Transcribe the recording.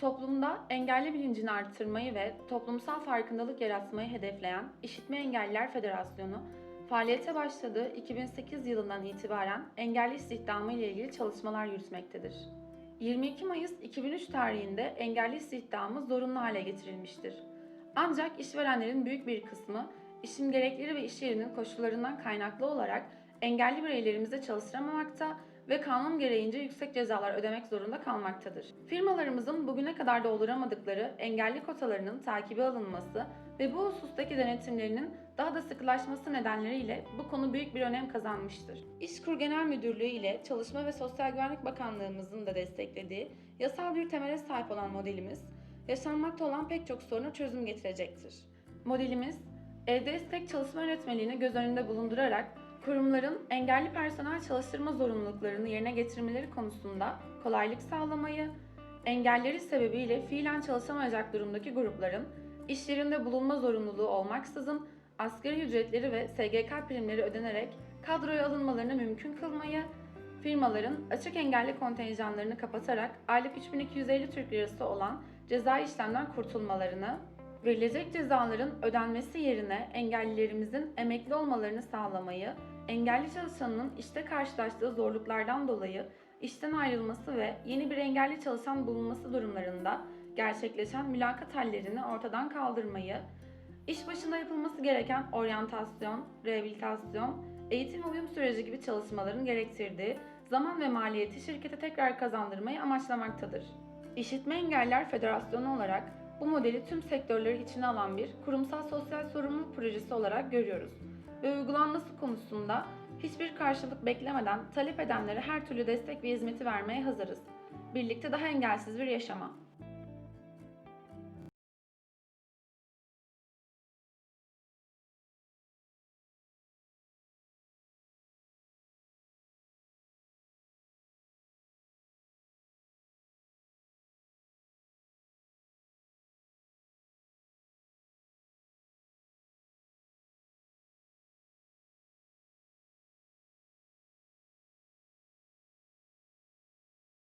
Toplumda engelli bilincini artırmayı ve toplumsal farkındalık yaratmayı hedefleyen İşitme Engelliler Federasyonu, faaliyete başladığı 2008 yılından itibaren engelli istihdamı ile ilgili çalışmalar yürütmektedir. 22 Mayıs 2003 tarihinde engelli istihdamı zorunlu hale getirilmiştir. Ancak işverenlerin büyük bir kısmı işin gerekleri ve iş yerinin koşullarından kaynaklı olarak engelli bireylerimize çalıştıramamakta ve kanun gereğince yüksek cezalar ödemek zorunda kalmaktadır. Firmalarımızın bugüne kadar dolduramadıkları engelli kotalarının takibe alınması ve bu husustaki denetimlerinin daha da sıkılaşması nedenleriyle bu konu büyük bir önem kazanmıştır. İşkur Genel Müdürlüğü ile Çalışma ve Sosyal Güvenlik Bakanlığımızın da desteklediği yasal bir temele sahip olan modelimiz, yaşanmakta olan pek çok soruna çözüm getirecektir. Modelimiz, evde esnek çalışma yönetmeliğini göz önünde bulundurarak kurumların engelli personel çalıştırma zorunluluklarını yerine getirmeleri konusunda kolaylık sağlamayı, engelleri sebebiyle fiilen çalışamayacak durumdaki grupların iş yerinde bulunma zorunluluğu olmaksızın asgari ücretleri ve SGK primleri ödenerek kadroya alınmalarını mümkün kılmayı, firmaların açık engelli kontenjanlarını kapatarak aylık 3250 Türk Lirası olan ceza işlemden kurtulmalarını, verilecek cezaların ödenmesi yerine engellilerimizin emekli olmalarını sağlamayı, engelli çalışanının işte karşılaştığı zorluklardan dolayı işten ayrılması ve yeni bir engelli çalışan bulunması durumlarında gerçekleşen mülakat hallerini ortadan kaldırmayı, iş başında yapılması gereken oryantasyon, rehabilitasyon, eğitim uyum süreci gibi çalışmaların gerektirdiği zaman ve maliyeti şirkete tekrar kazandırmayı amaçlamaktadır. İşitme Engeller Federasyonu olarak bu modeli tüm sektörleri içine alan bir kurumsal sosyal sorumluluk projesi olarak görüyoruz ve uygulanması konusunda hiçbir karşılık beklemeden talep edenlere her türlü destek ve hizmeti vermeye hazırız. Birlikte daha engelsiz bir yaşama.